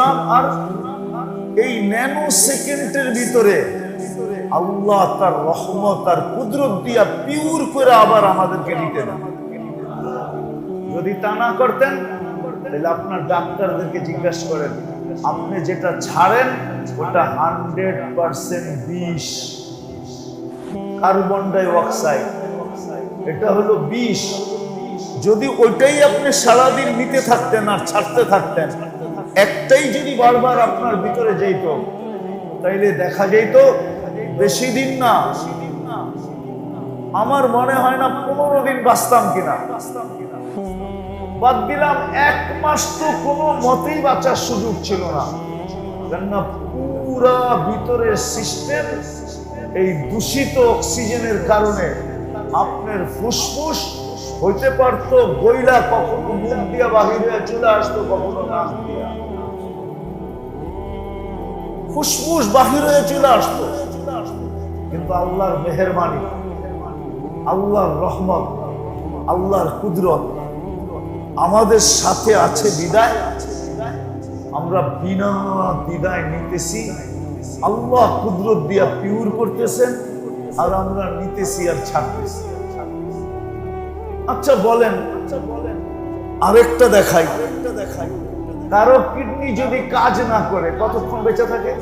করলাম আর এই ন্যানো সেকেন্ডের ভিতরে আল্লাহ তার রহমত কুদরত দিয়া পিউর করে আবার আমাদেরকে দেন যদি তা না করতেন, তাহলে আপনার ডাক্তারদেরকে জিজ্ঞাসা করেন, আপনি যেটা ছাড়েন, ওটা হান্ড্রেড পার্সেন্ট বিষ, কার্বন ডাই অক্সাইড এটা হলো বিষ। যদি ওইটাই আপনি সারাদিন নিতে থাকতেন আর ছাড়তে থাকতেন একটাই যদি বারবার আপনার ভিতরে যেত, তাইলে দেখা যেত বেশি দিন না। আমার মনে হয় না পনেরো দিন বাঁচতাম কিনা। বাদ দিলাম এক মাস তো কোনো মতেই বাঁচার সুযোগ ছিল না। কেননা পুরা ভিতরের সিস্টেম এই দূষিত অক্সিজেনের কারণে আপনার ফুসফুস হইতে পারতো বইলা কখনো মুখ দিয়া বাহির হয়ে চলে আসতো, কখনো নাক দিয়া। ফুসফুস বাহির হয়ে চলে আসতো। কিন্তু আল্লাহর মেহরবানি, আল্লাহর রহমত, আল্লাহর কুদরত আমাদের সাথে আছে বিদায়। আমরা বিনা বিদায় নিতেছি। আল্লাহ কুদরত দিয়া পিউর করতেছেন আর আমরা নিতেছি আর ছাড়তেছি। আচ্ছা বলেন। আচ্ছা বলেন আরেকটা দেখাই। কারও কিডনি যদি কাজ না করে, কতক্ষণ বেঁচে থাকে?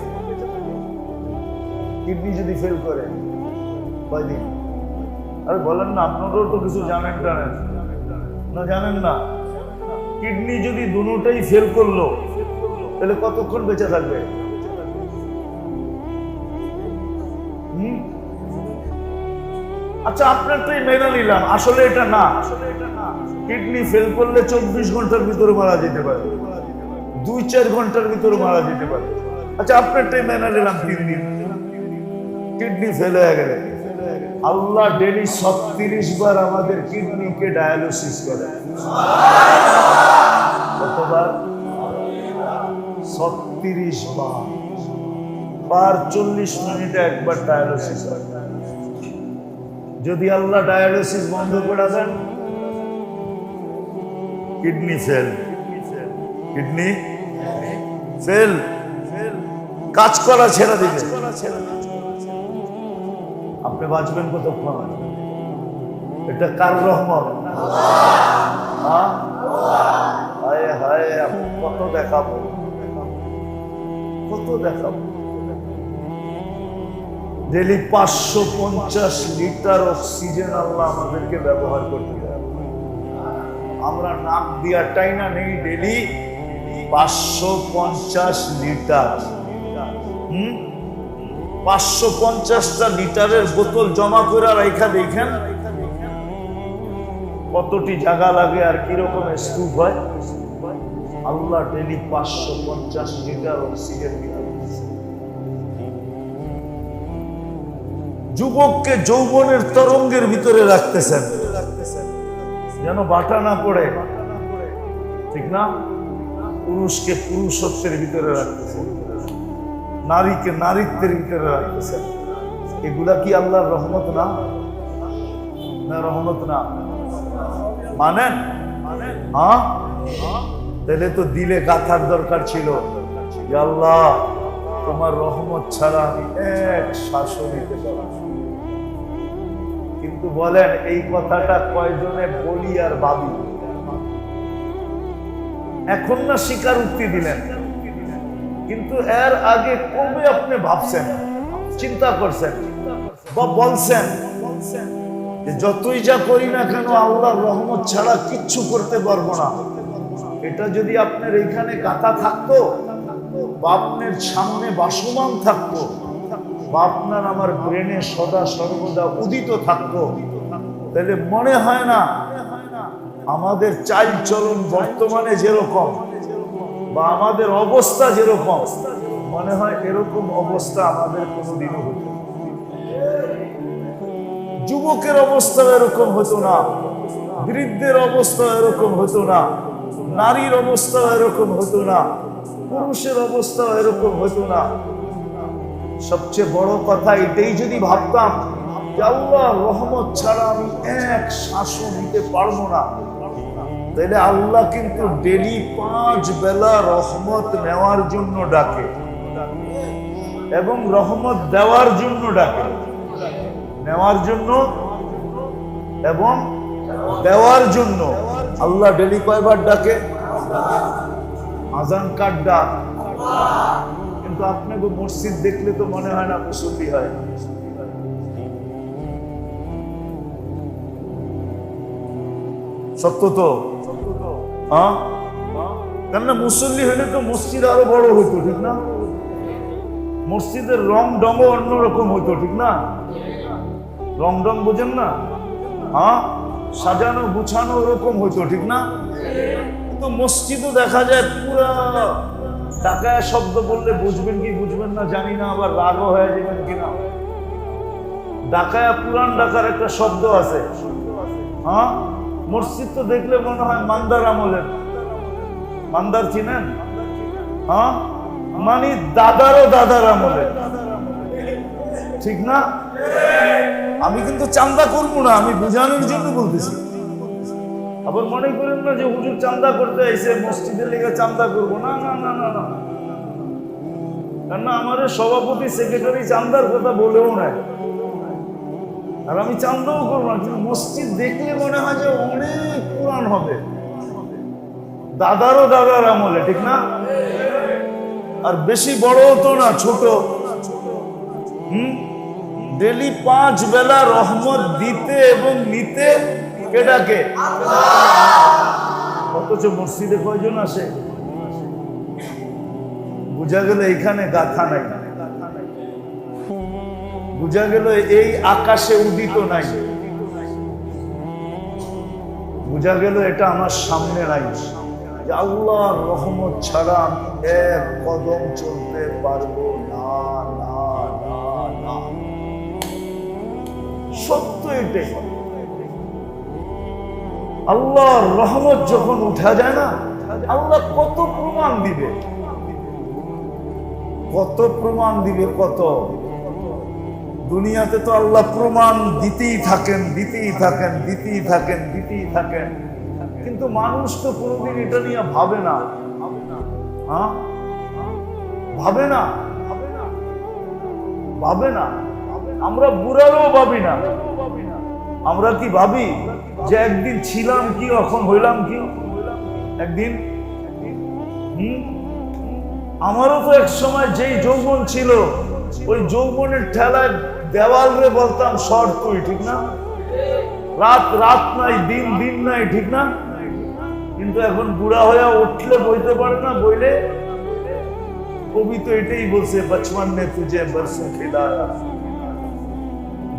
কিডনি যদি ফেল করে, কয়দিন? আরে বলেন না, আপনারাও তো কিছু জানেন টানেন। না, জানেন না। কিডনি যদি দুটোটাই ফেল করল, তাহলে কতক্ষণ বেঁচে থাকবে? আচ্ছা আপনার তো মেনে নিলাম। আসলে এটা না। কিডনি ফেল করলে চব্বিশ ঘণ্টার ভিতরে মারা যেতে পারে। দুই চার ঘণ্টার ভিতরে মারা যেতে পারে। আচ্ছা আপনারটাই মেনে নিলাম তিন কিডনি ফেল হয়ে গেলে। আল্লাহ ডেলি ছত্রিশ বার আমাদের কিডনিকে ডায়ালিসিস করে। কতবার? ছত্রিশ বার। বার চল্লিশ মিনিটে একবার ডায়ালিসিস হয়। যদি আল্লাহ ডায়ালিসিস বন্ধ করে দেন, কিডনি সেল কিডনি সেল কাজ করা ছেড়ে দিবে আপনি বাঁচবেন কতক্ষণ? এটা কার রহমত? হ্যাঁ? হায়, কত দেখাবো। কত দেখাবো। ডেলি পাঁচশো পঞ্চাশ লিটার অক্সিজেন আল্লাহ আমাদেরকে ব্যবহার করতে হবে আমরা নাক দিয়া টাইনা নেই, ডেলি পাঁচশো পঞ্চাশ লিটার। পাঁচশো পঞ্চাশটা লিটারের বোতল জমা করে রাখা দেখেন, কতটি জায়গা লাগে আর কীরকম স্তূপ হয়। আল্লাহ ডেলি পাঁচশো পঞ্চাশ লিটার অক্সিজেন দিতে যুবককে যৌবনের তরঙ্গের ভিতরে রাখতেছেন। যেন বাটা না পড়ে। ঠিক না? পুরুষকে পুরুষত্বের ভিতরে রাখতেছেন। নারীকে নারীত্বের ভিতরে রাখতেছেন। এগুলা কি আল্লাহর রহমত না? না, রহমত না। মানেন? হ্যাঁ? তাহলে তো দিলে গাথার দরকার ছিল। আল্লাহ, তোমার রহমত ছাড়া আমি এক শাসন নিতে পারব। কিন্তু বলেন, এই কথাটা কয়জনে বলি আর ভাবি? এখন না স্বীকার উক্তি দিলেন। কিন্তু এর আগে কবে আপনি ভাবছেন, চিন্তা করছেন বা বলছেন যতই যা করি না কেন আল্লাহর রহমত ছাড়া কিচ্ছু করতে পারব না। এটা যদি আপনার এইখানে গাথা থাকতো বা আপনার সামনে বাসমান থাকতো বা আপনার আমার ব্রেনে সদা সর্বদা উদিত থাকতো তাহলে মনে হয় না, আমাদের চাল চলন বর্তমানে যেরকম বা আমাদের অবস্থা যেরকম, মনে হয় এরকম অবস্থা আমাদের কোনোদিনও যুবকের অবস্থা এরকম হতো না, বৃদ্ধের অবস্থা এরকম হতো না, নারীর অবস্থা এরকম হতো না, পুরুষের অবস্থা এরকম হতো না। সবচেয়ে বড় কথা এটাই যদি ভাবতাম আল্লাহ রহমত ছাড়া আমি এক শ্বাসও নিতে পারব না। তাইলে আল্লাহ কিন্তু ডেলি পাঁচ বেলা রহমত নেওয়ার জন্য ডাকে এবং রহমত দেওয়ার জন্য ডাকে। নেওয়ার জন্য এবং দেওয়ার জন্য আল্লাহ ডেলি কয়বার ডাকে? আজান কার ডাক? কিন্তু আপনাকে মসজিদ দেখলে তো মনে হয় না মুসল্লি হয়। সত্য তো? হ্যাঁ? কেননা মুসল্লি হলে তো মসজিদ আরও বড় হইতো, ঠিক না? মসজিদের রং ডঙ্গ অন্যরকম হইতো, ঠিক না? রং ডং বোঝেন না? হ্যাঁ? সাজানো, গুছানো ওরকম হইতো, ঠিক না? কিন্তু মসজিদও দেখা যায় পুরা টাকায় শব্দ বললে বুঝবেন কি বুঝবেন না জানি না, আবার রাগও হয়ে যাবেন কিনা। ডাকায়া পুরান ডাকার একটা শব্দ আছে। হ্যাঁ? মসজিদ তো দেখলে মনে হয় মান্দার আমলের। মান্দার চিনেন? হ্যাঁ? মানে দাদারও দাদার আমলের ঠিক না? আমি কিন্তু চান্দা করব না, আমি বুঝানোর জন্য বলতেছি। আবার মনে করেন না যে হুজুর চান্দা করতে আইসে মসজিদের লেগে চান্দা করব। না না না না না। কেননা আমার সভাপতি, সেক্রেটারি চান্দার কথা বলেও নাই। আর আমি চান্দাও করব না, কিন্তু মসজিদ দেখলে মনে হয় যে অনেক পুরান হবে। দাদারও দাদার আমলে, ঠিক না? আর বেশি বড় তো না, ছোট। হুম? ডেলি পাঁচ বেলা রহমত দিতে এবং নিতে কেটাকে অথচ মসজিদে কয়জন আসে? বুঝা গেল এখানে গাথা নাই। বুঝা গেল এই আকাশে উদিত নাই। বুঝা গেল এটা আমার সামনে নাই আল্লাহর রহমত ছাড়া আমি এক কদম চলতে পারব না না না না। সত্য এটাই। আল্লাহর রহমত যখন উঠা যায় না, আল্লাহ কত প্রমাণ দিবে? কত প্রমাণ দিবে, কত? দুনিয়াতে তো আল্লাহ প্রমাণ দিতেই থাকেন দিতেই থাকেন দিতেই থাকেন দিতেই থাকেন। কিন্তু মানুষ তো কোনোদিন এটা নিয়ে ভাবে না। হ্যাঁ? ভাবে না? ভাবে না? আমরা বুড়ারও ভাবি না। আমরা কি ভাবি যে একদিন ছিলাম কি, এখন হইলাম কি? একদিন? আমারও তো এক সময় যেই যৌবন ছিল, ওই যৌবনের ঠেলায় দেওয়াল রে বলতাম শর্ট তুই ঠিক না? রাত রাত নাই, দিন দিন নাই, ঠিক না? কিন্তু এখন বুড়া হয়ে উঠলে বইতে পারে না, বইলে? কবি তো এটাই বলছে, বচপন নে তুঝে বরসু খেলা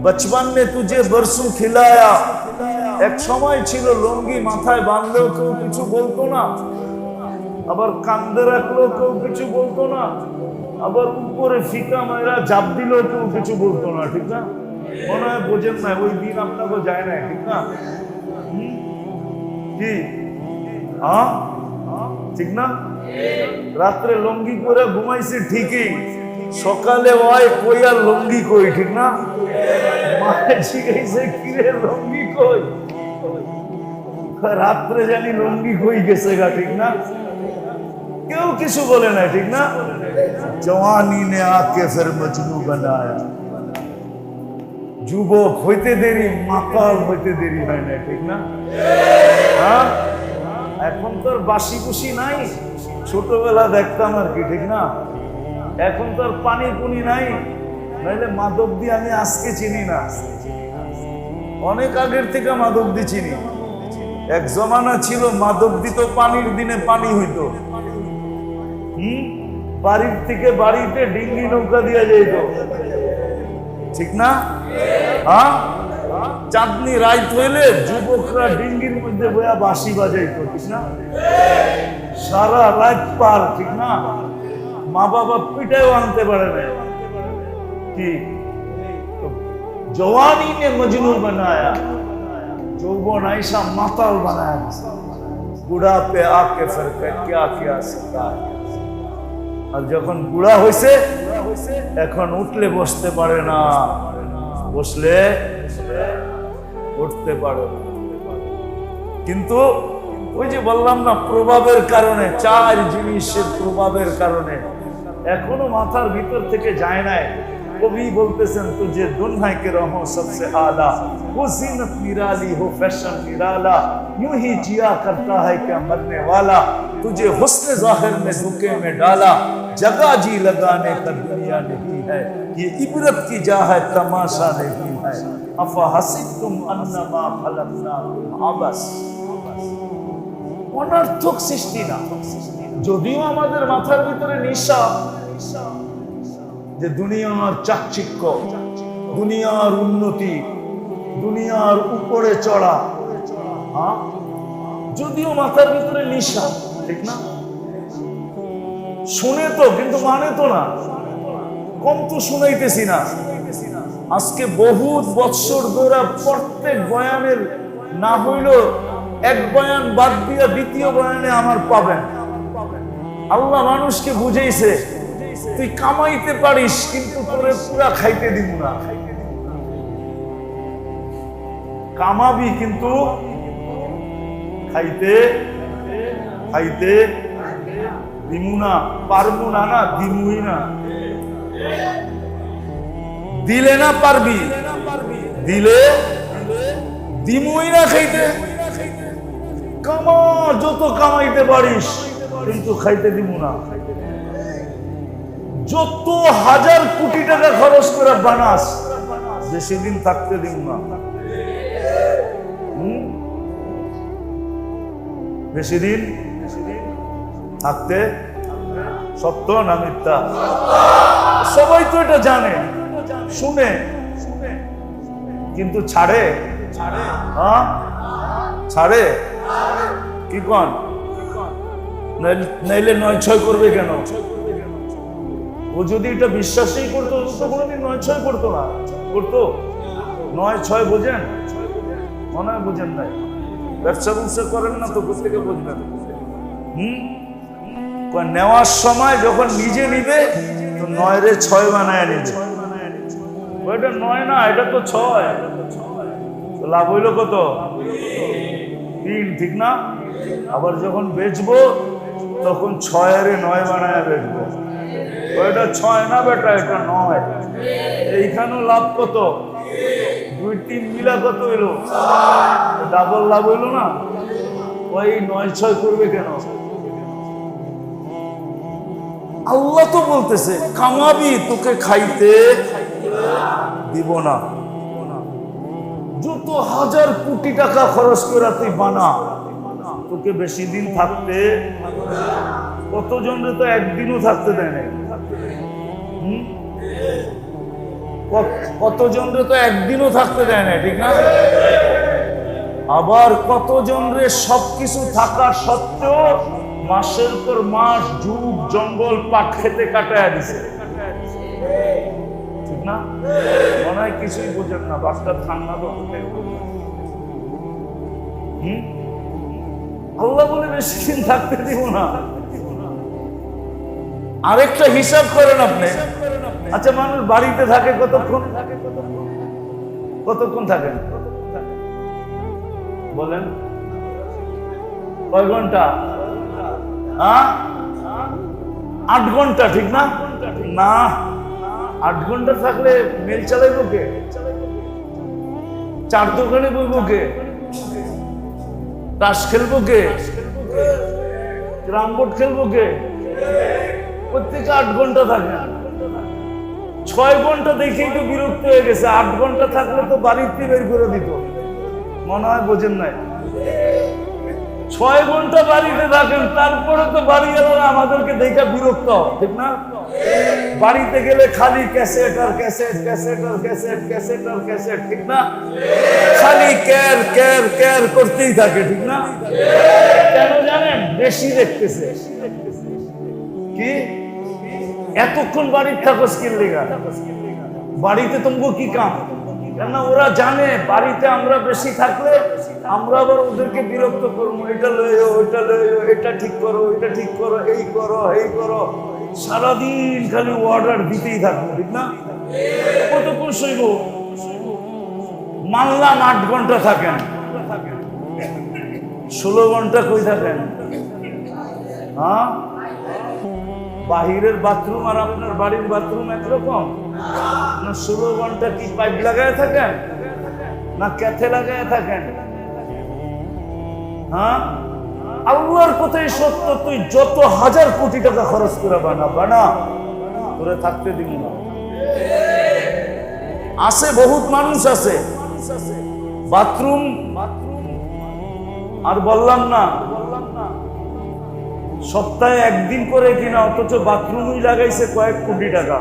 বচপন মে তুঝে বরসু খিলায়া এক সময় ছিল লুঙ্গি মাথায় বাঁধলেও কেউ কিছু বলতো না আবার কান্দে রাখলেও কেউ কিছু বলতো না আবার উপরে ফিকা মায়েরা জাপ দিলেও কেউ কিছু বলতো না ঠিক না মনে হয় বোঝেন না ওই দিন আপনাকে যায় না ঠিক না কি হ্যাঁ ঠিক না রাত্রে লঙ্গি করে ঘুমাইছে ঠিকই সকালে ওই কই আর লঙ্গি কই, ঠিক না? লঙ্গি কই? রাত্রে জানি লঙ্গি কই গেছে গা, ঠিক না? কেউ কিছু বলে না ঠিক না? জওয়ানি নে আকে ফের মজনু বানায়া যুবক হইতে দেরি, মাতাল হইতে দেরি হয় না ঠিক না? হ্যাঁ? এখন তো আর বাসি কুসি নাই। ছোটবেলা দেখতাম আর কি, ঠিক না? এখন তো আর পানি পুনি নাই। নাইলে দিয়ে আমি আজকে চিনি না। অনেক আগের থেকে দিয়ে চিনি। এক জমানা ছিল মাদক দিত পানির দিনে পানি হইতো। বাড়ির থেকে বাড়িতে ডিঙ্গি নৌকা দিয়ে যাইত। ঠিক না? হ্যাঁ? চাঁদনি রাইত হইলে যুবকরা ডিঙ্গির মধ্যে বয়া বাঁশি বাজাইতো, ঠিক না? সারা রাত পার, ঠিক না? মা বাবা পিটাও আনতে পারে না। ঠিক। জওয়ানি নে মজনু বানায়া, যৌবন আইসা মাতাল বানায় বুড়া পে আকে ফেরকে কিয়া কিয়া সিকা আর যখন বুড়া হয়েছে এখন উঠলে বসতে পারে না। বসলে উঠতে পারে কিন্তু ওই যে বললাম না, প্রভাবের কারণে, চার জিনিসের প্রভাবের কারণে এখনো মাথার ভিতর থেকে যায় নাই। কবি বলতেছেন তুঝে দুনিয়া کے رہو سب سے اعلیٰ وہ زینت نرالی ہو فیشن نرالا یوں ہی جیا کرتا ہے کیا مرنے والا تجھے حسن ظاہر میں دھکے میں ڈالا جگہ جی لگانے کا دنیا نہیں ہے یہ عبرت کی جا ہے تماشا نہیں ہے افا حسبتم انما خلقناکم عبس অনর্থক تک না। যদিও আমাদের মাথার ভিতরে নিশা যে দুনিয়ার চাকচিক্য, দুনিয়ার উন্নতি, দুনিয়ার উপরে চড়া হ্যাঁ? যদিও মাথার ভিতরে নিশা ঠিক না? শুনে তো, কিন্তু মানে তো না। কম তো শুনাইতেছি না। আজকে বহুত বৎসর ধরে প্রত্যেক বয়ানের না হইল এক বয়ান বাদ দিয়া দ্বিতীয় বয়ানে আমার পাবেন। আল্লাহ মানুষকে বুঝেইছে, তুই কামাইতে পারিস, কিন্তু তোরে পুরা খাইতে দিব না। কামাবি, কিন্তু খাইতে খাইতে পারব না না দিমুই না। দিলে না পারবি, দিলে দিমুই না খাইতে। কামা, যত কামাইতে পারিস কিন্তু খাইতে দিব না। যত হাজার কোটি টাকা খরচ করে বানাস, বেশি দিন থাকতে দিব না। বেশি দিন থাকতে সত্য না মিথ্যা? সবাই তো এটা জানে, শুনে। কিন্তু ছাড়ে? হ্যাঁ? ছাড়ে? কি কন? নাইলে- নয় ছয় করবে কেন? ও যদি এটা বিশ্বাসই করতো তো কোনোদিন নয় ছয় করতো না। করতো? নয় ছয় বোঝেন? মনে হয় বুঝেন নাই। ব্যবসা ব্যবসা করেন না তো থেকে বুঝবেন? হুম? নেওয়ার সময় যখন নিজে নিবে, তো নয় রে ছয় বানায় নিবে। ওইটা নয় না, এটা তো ছয়। লাভ হইল কত? তিন, ঠিক না? আবার যখন বেচবো তখন ছয়ের নয় বানায় বেচবো। ওইটা ছয় না বেটা, এটা নয়। এইখানেও লাভ কত? দুই তিন মিলা কত হইল? ডাবল লাভ হইল না? ওই নয় ছয় করবে কেন? আল্লাহ তো বলতেছে, কামাবি, তোকে খাইতে দিব না। যত হাজার কোটি টাকা খরচ করে তুই বানা। তোকে বেশি দিন থাকতে কতজনরে তো একদিনও থাকতে দেয়? কত- কতজনরে তো একদিনও থাকতে দেয় না ঠিক না? আবার কতজনরে সবকিছু থাকা সত্ত্বেও মাসের পর মাস যুগ, জঙ্গল পাট খেতে কাটায় দিছে। ঠিক না? মনে হয় কিছুই বোঝেন না বাসটা ঠান্ডা তো হুম? আল্লাহ বলে বেশি দিন থাকতে দিব না। আরেকটা হিসাব করেন আপনি। আচ্ছা মানুষ বাড়িতে থাকে কতক্ষণ? কতক্ষণ থাকেন? বলেন। কয় ঘণ্টা? হ্যাঁ? আট ঘণ্টা, ঠিক না? না। আট ঘণ্টা থাকলে মেল চালাইব কে? চার দোকানে বইব কে? তাস খেলব কে? ক্রাম বোর্ড খেলব কে? প্রত্যেকে আট ঘণ্টা থাকে। ছয় ঘণ্টা দেখেই একটু বিরক্ত হয়ে গেছে। আট ঘণ্টা থাকলে তো বাড়িতে বের করে দিত। মনে হয় বোঝেন নাই। ছয় ঘণ্টা বাড়িতে থাকেন তারপরে তো বাড়ি এলারা আমাদেরকে দেখে বিরক্ত ঠিক না? বাড়িতে গেলে খালি ক্যাসেট আর ক্যাসেট ক্যাসেট আর ক্যাসেট ক্যাসেট আর ক্যাসেট, ঠিক না? খালি ক্যার ক্যার ক্যার করতেই থাকে, ঠিক না? কেন জানেন? বেশি দেখতেছে। কি? এতক্ষণ বাড়ির থাকো স্কিল লেগা বাড়িতে তোমাকে কি কাম? কেননা ওরা জানে, বাড়িতে আমরা বেশি থাকলে আমরা আবার ওদেরকে বিরক্ত করব, এটা লইও ওইটা লইও, এটা ঠিক করো, এটা ঠিক করো, এই করো এই করো। সারাদিন খালি অর্ডার দিতেই থাকব, ঠিক না? কতক্ষণ সইব মানলাম আট ঘণ্টা থাকেন। ষোলো ঘণ্টা কই থাকেন? হ্যাঁ? বাহিরের বাথরুম আর আপনার বাড়ির বাথরুম একরকম? না ষোলো ঘণ্টা কি পাইপ লাগায় থাকেন? না ক্যাথে লাগায় থাকেন? হ্যাঁ? আল্লাহর কথাই সত্য, তুই যত হাজার কোটি টাকা খরচ করে বানা বানা। তোরে থাকতে দিবি না। আছে, বহুত মানুষ আছে। বাথরুম, আর বললাম না, সপ্তাহে একদিন করে কিনা, অথচ বাথরুমই লাগাইছে কয়েক কোটি টাকা।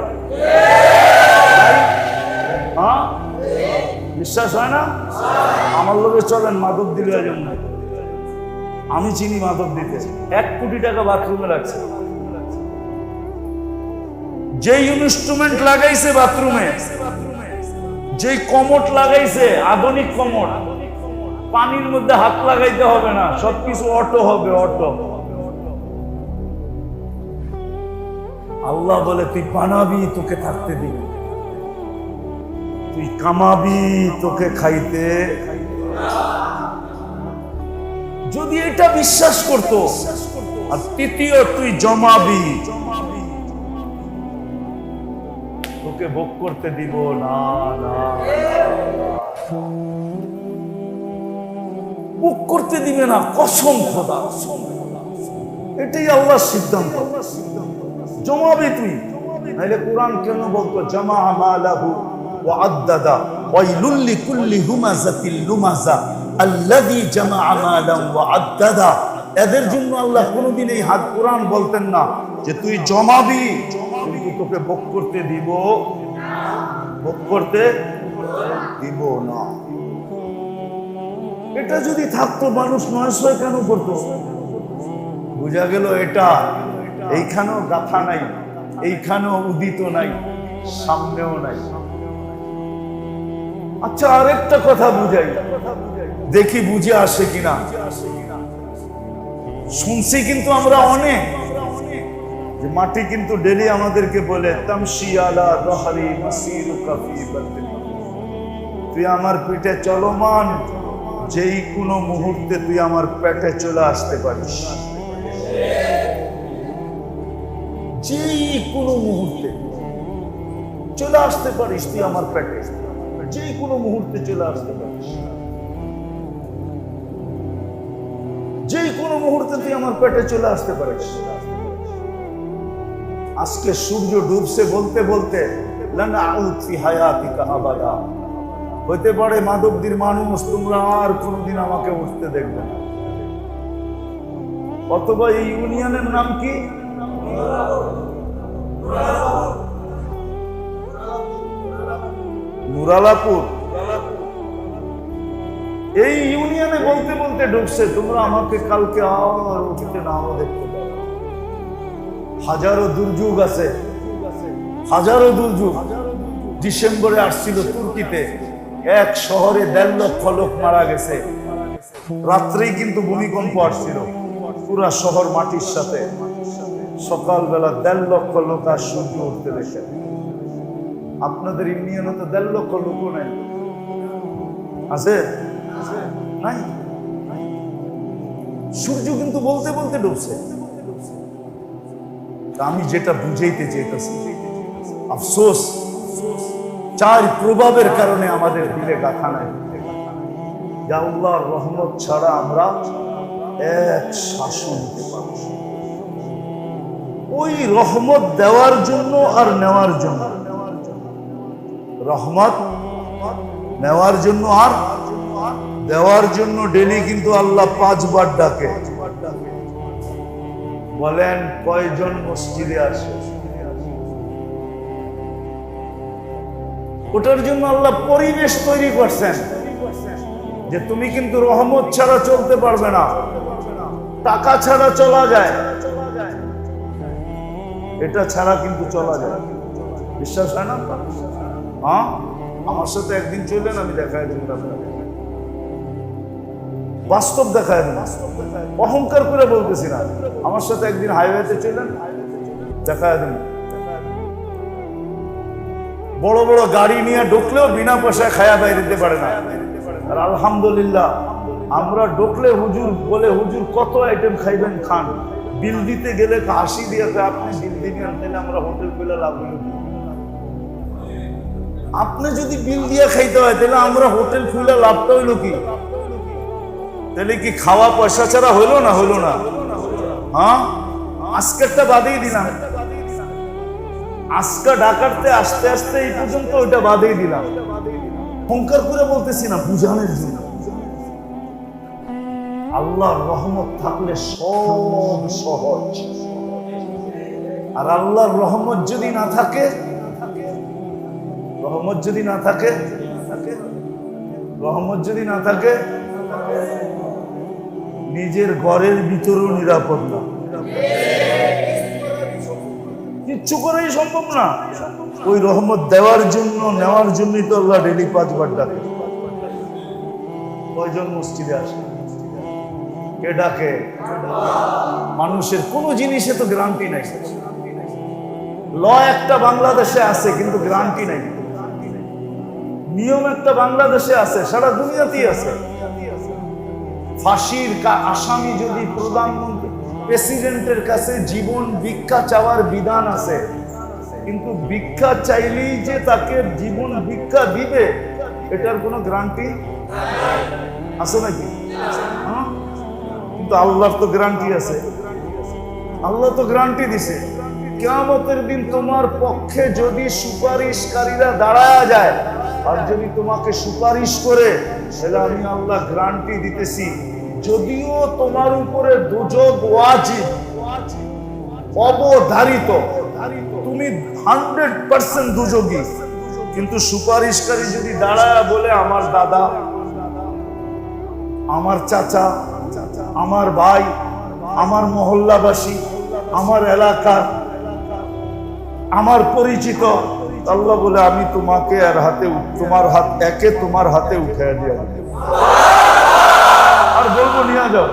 হ্যাঁ? বিশ্বাস হয় না? আমার লোকে চলেন, মাদক দিলে জন্য আমি চিনি মাদক দিতে। এক কোটি টাকা বাথরুমে লাগছে। যেই ইনস্ট্রুমেন্ট লাগাইছে বাথরুমে, যেই কমট লাগাইছে, আধুনিক কমট, পানির মধ্যে হাত লাগাইতে হবে না, সবকিছু অটো হবে, অটো। আল্লাহ বলে, তুই বানাবি, তোকে থাকতে দিবি। তুই কামাবি, তোকে খাইতে যদি এটা বিশ্বাস করত, আর তৃতীয় তুই জমাবি। তোকে ভোগ করতে দিব, না ভোগ করতে দিবে না, কসম খোদা। এটাই আল্লাহ সিদ্ধান্ত। জমাবি তুই, নাইলে কোরআন কেন বলতো জামা আমালাহু ওয়া আদ্দাদা ওয়াইলুল লিকুল্লি হুমাযাতিল লুমাযা আল্লাযী জামা আমালান ওয়া এদের জন্য আল্লাহ কোনোদিন এই হাত কোরআন বলতেন না যে তুই জমাবি, কিন্তু তোকে ভোগ করতে দিব, ভোগ করতে দিব না। এটা যদি থাকতো, মানুষ নয়শয় কেন করতো? বোঝা গেল এটা। এইখানেও গাথা নাই, এইখানেও উদিত নাই, সামনেও নাই। আচ্ছা আরেকটা কথা বুঝাই। দেখি বুঝে আসে কিনা। শুনছি কিন্তু আমরা অনেক। যে মাটি কিন্তু ডেলি আমাদেরকে বলে তুই আমার পিঠে চলমান, যেই কোনো মুহূর্তে তুই আমার পেটে চলে আসতে পারিস। যেই কোনো মুহূর্তে চলে আসতে পারিস তুই আমার পেটে। যেই কোনো মুহূর্তে চলে আসতে পারিস। আমার পেটে চলে আসতে পারিস আজকে সূর্য ডুবছে বলতে বলতে, লানা আউতি হায়াতিকা আবাদা। হইতে পারে মাধবদীর মানুষ, তোমরা আর কোনোদিন আমাকে উঠতে দেখবে না। অথবা এই ইউনিয়নের নাম কি? নুরালাপুর এই ইউনিয়নে বলতে বলতে ঢুকছে, তোমরা আমাকে কালকে আর উঠতে নাও দেখতে হাজারো দুর্যোগ আছে। হাজারো দুর্যোগ। ডিসেম্বরে আসছিল তুর্কিতে। এক শহরে দেড় লক্ষ লোক মারা গেছে। রাত্রেই কিন্তু ভূমিকম্প আসছিল। পুরা শহর মাটির সাথে। সকালবেলা দেড় লক্ষ লোক আর সূর্য উঠতে দেখে। আপনাদের ইউনিয়নে তো দেড় লক্ষ লোকও নেই। আছে? নাই? সূর্য কিন্তু বলতে বলতে ডুবছে। আমি যেটা বুঝাইতে চাইতেছি, আফসোস, চার প্রভাবের কারণে আমাদের দিলে গাথা নাই। যে রহমত ছাড়া আমরা এক শাসন। ওই রহমত দেওয়ার জন্য আর নেওয়ার জন্য। রহমত নেওয়ার জন্য আর দেওয়ার জন্য ডেলি কিন্তু আল্লাহ পাঁচবার ডাকে। বলেন, কয়জন মসজিদে আসে? ওটার জন্য আল্লাহ পরিবেশ তৈরি করছেন, যে তুমি কিন্তু রহমত ছাড়া চলতে পারবে না, টাকা ছাড়া চলা যায়। এটা ছাড়া কিন্তু চলা যায়। বিশ্বাস হয় না হ্যাঁ? আমার সাথে একদিন চললেন, আমি দেখাই আপনাকে। বাস্তব দেখায় দেবো অহংকার করে বলতেছি না। আমার সাথে একদিন হাইওয়েতে চললেন দেখায় দেবো বড় বড় গাড়ি নিয়ে ঢুকলেও বিনা পয়সায় খায়া বাইরে দিতে পারে না। আর আলহামদুলিল্লাহ, আমরা ঢুকলে হুজুর বলে, হুজুর, কত আইটেম খাইবেন? খান। বিল দিতে গেলে হাসি দিয়ে আপনি বিল দিবেন তাহলে আমরা হোটেল পেলে লাভ আপনি যদি বিল দিয়ে খাইতে হয়, তাহলে আমরা হোটেল খুলে লাভটা হইল কি? তাহলে কি খাওয়া পয়সা ছাড়া হইল না হইল না? হ্যাঁ? আজকেরটা বাদেই দিলাম। আজকা ডাকারতে আসতে আসতে এই পর্যন্ত ওইটা বাদেই দিলাম। অহংকার করে বলতেছি না, বুঝানোর জন্য। আল্লাহর রহমত থাকলে সব সহজ। আর আল্লাহর রহমত যদি না থাকে, রহমত যদি না থাকে, রহমত যদি না থাকে নিজের ঘরের ভিতরেও নিরাপদ না। কিচ্ছু করেই সম্ভব না। ওই রহমত দেওয়ার জন্য, নেওয়ার জন্যই তো আল্লাহ ডেলি পাঁচবার ডাকে। কয়জন মসজিদে আসে? কে ডাকে? মানুষের কোনো জিনিসে তো গ্রান্টি নাই। ল একটা বাংলাদেশে আছে, কিন্তু গ্রান্টি নাই। নিয়ম একটা বাংলাদেশে আছে, সারা দুনিয়াতেই আছে। ফাঁসির আসামি যদি প্রধানমন্ত্রী, প্রেসিডেন্টের কাছে জীবন ভিক্ষা চাওয়ার বিধান আছে, কিন্তু ভিক্ষা চাইলেই যে তাকে জীবন ভিক্ষা দিবে, এটার কোনো গ্যারান্টি আছে নাকি? হ্যাঁ? কিন্তু আল্লাহর তো গ্যারান্টি আছে। আল্লাহ তো গ্যারান্টি দিছে। কেয়ামতের দিন তোমার পক্ষে যদি সুপারিশকারীরা দাঁড়ায় যায়, আর যদি তোমাকে সুপারিশ করে তাহলে আমি আল্লাহ গ্যারান্টি দিতেছি। যদিও তোমার উপরে ওয়াজিব, অবধারিত। তুমি হান্ড্রেড পার্সেন্ট কিন্তু সুপারিশকারী যদি দাঁড়ায় বলে, আমার দাদা, আমার চাচা, আমার ভাই, আমার মহল্লাবাসী, আমার এলাকার, আমার পরিচিত আল্লাহ বলে, আমি তোমাকে আর হাতে তোমার হাত একে তোমার হাতে উঠে দিয়ে আর বলব, নিয়ে যাও।